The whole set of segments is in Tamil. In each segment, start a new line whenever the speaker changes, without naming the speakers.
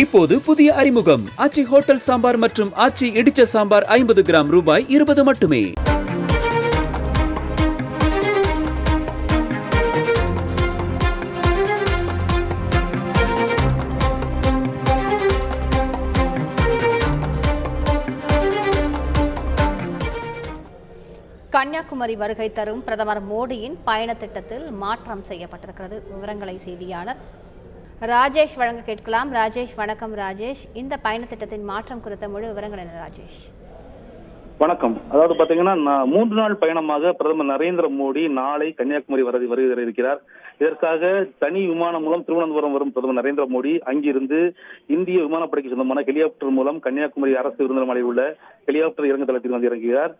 இப்போது புதிய அறிமுகம். ஆச்சி ஹோட்டல் சாம்பார் மற்றும் ஆச்சி இடிச்ச சாம்பார் ஐம்பது கிராம் ரூபாய் இருபது மட்டுமே.
கன்னியாகுமரி வருகை தரும் பிரதமர் மோடியின் பயண திட்டத்தில் மாற்றம் செய்யப்பட்டிருக்கிறது. விவரங்களை செய்தியாளர் ராஜேஷ் வழங்க கேட்கலாம். ராஜேஷ் வணக்கம் ராஜேஷ். இந்த பயண திட்டத்தின் மாற்றம் குறித்த முழு விவரங்கள் என்ன ராஜேஷ்?
வணக்கம். அதாவது பாத்தீங்கன்னா நான் மூன்று நாள் பயணமாக பிரதமர் நரேந்திர மோடி நாளை கன்னியாகுமரி வர வருகிற இருக்கிறார். இதற்காக தனி விமானம் மூலம் திருவனந்தபுரம் வரும் பிரதமர் நரேந்திர மோடி அங்கிருந்து இந்திய விமானப்படைக்கு சொந்தமான ஹெலிகாப்டர் மூலம் கன்னியாகுமரி அரசு விருந்தினமலையில் உள்ள ஹெலிகாப்டர் இறங்கு தளத்தில் வந்து இறங்குகிறார்.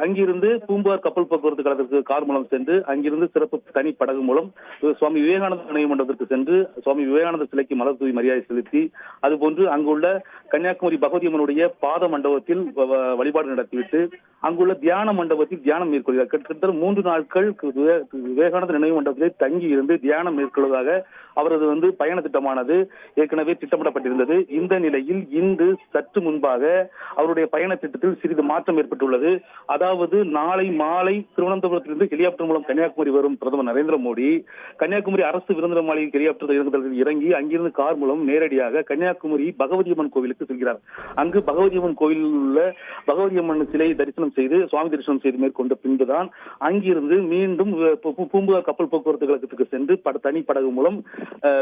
அங்கிருந்து பூம்புகார் கப்பல் போக்குவரத்து கழகத்திற்கு கார் மூலம் சென்று அங்கிருந்து சிறப்பு தனி படகு மூலம் சுவாமி விவேகானந்தர் நினைவு மண்டபத்திற்கு சென்று சுவாமி விவேகானந்தர் சிலைக்கு மலர் தூவி மரியாதை செலுத்தி அதுபோன்று அங்குள்ள கன்னியாகுமரி பகவதி அம்மனுடைய பாத மண்டபத்தில் வ- வ- வழிபாடு நடத்திவிட்டு அங்குள்ள தியான மண்டபத்தில் தியானம் மேற்கொள்கிறார். கிட்டத்தட்ட மூன்று நாட்கள் விவே- விவேகானந்தர் நினைவு மண்டபத்திலே தங்கி இருந்து தியானம் மேற்கொள்வதாக அவரது வந்து பயண திட்டமானது ஏற்கனவே திட்டமிடப்பட்டிருந்தது. இந்த நிலையில் இன்று சற்று முன்பாக அவருடைய பயண திட்டத்தில் சிறிது மாற்றம் ஏற்பட்டுள்ளது. அதாவது நாளை மாலை திருவனந்தபுரத்திலிருந்து ஹெலிகாப்டர் மூலம் கன்னியாகுமரி வரும் பிரதமர் நரேந்திர மோடி கன்னியாகுமரி அரசு விருந்தினர் மாளிகை ஹெலிகாப்டர் இறங்குதளத்தில் இறங்கி அங்கிருந்து கார் மூலம் நேரடியாக கன்னியாகுமரி பகவதியம்மன் கோவிலுக்கு செல்கிறார். அங்கு பகவதியம்மன் கோவிலில் உள்ள பகவதியம்மன் அம்மன் சிலை தரிசனம் செய்து சுவாமி தரிசனம் செய்து மேற்கொண்ட பின்புதான் அங்கிருந்து மீண்டும் பூம்புகார் கப்பல் போக்குவரத்து கழகத்துக்கு சென்று பட தனி படகு மூலம்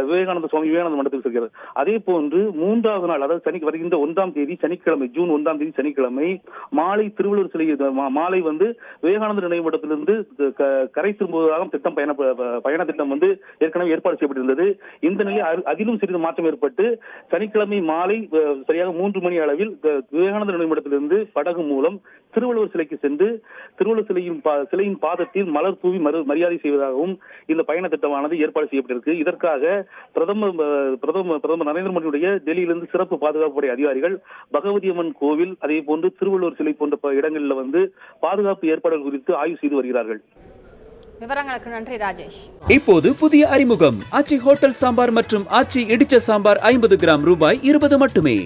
விவேகானந்த சுவாமி விவேகானந்த மண்டபத்துக்கு செல்கிறது அதே போன்று மூன்றாவது நாள் அதாவது சனி வருகின்ற ஒன்றாம் தேதி சனிக்கிழமை ஜூன் ஒன்றாம் தேதி சனிக்கிழமை மாலை திருவள்ளூர் சிலை மாலை வந்து விவேகானந்த நினைவு மண்டபத்திலிருந்து கரை திரும்புவதாக திட்டம் பயண பயண திட்டம் வந்து ஏற்கனவே ஏற்பாடு செய்யப்பட்டிருந்தது. இந்த நிலையில் அதிலும் சிறிது மாற்றம் ஏற்பட்டு சனிக்கிழமை மாலை சரியாக மூன்று மணி அளவில் விவேகானந்த விவேகானந்தர் படகு மூலம் திருவள்ளுவர் சிலைக்கு சென்று திருவள்ளுவர் சிலையின் பா- சிலையின் பாதத்தில் மலர் தூவி மறு மரியாதை செய்வதாகவும் இந்த பயண திட்டமானது ஏற்பாடு செய்யப்பட்டிருக்கு. இதற்காக பிரதமர் பிரதமர் பிரதமர் நரேந்திர மோடியுடைய டெல்லியிலிருந்து சிறப்பு பாதுகாப்பு படை அதிகாரிகள் பகவதி அம்மன் கோவில் அதே போன்று திருவள்ளுவர் சிலை போன்ற இடங்களில் வந்து பாதுகாப்பு ஏற்பாடுகள் குறித்து ஆய்வு செய்து வருகிறார்கள்.
விவரங்களுக்கு நன்றி ராஜேஷ்.
இப்போது புதிய அறிமுகம். ஆச்சி ஹோட்டல் சாம்பார் மற்றும் ஆச்சி இடிச்ச சாம்பார் ஐம்பது கிராம் ரூபாய் இருபது மட்டுமே.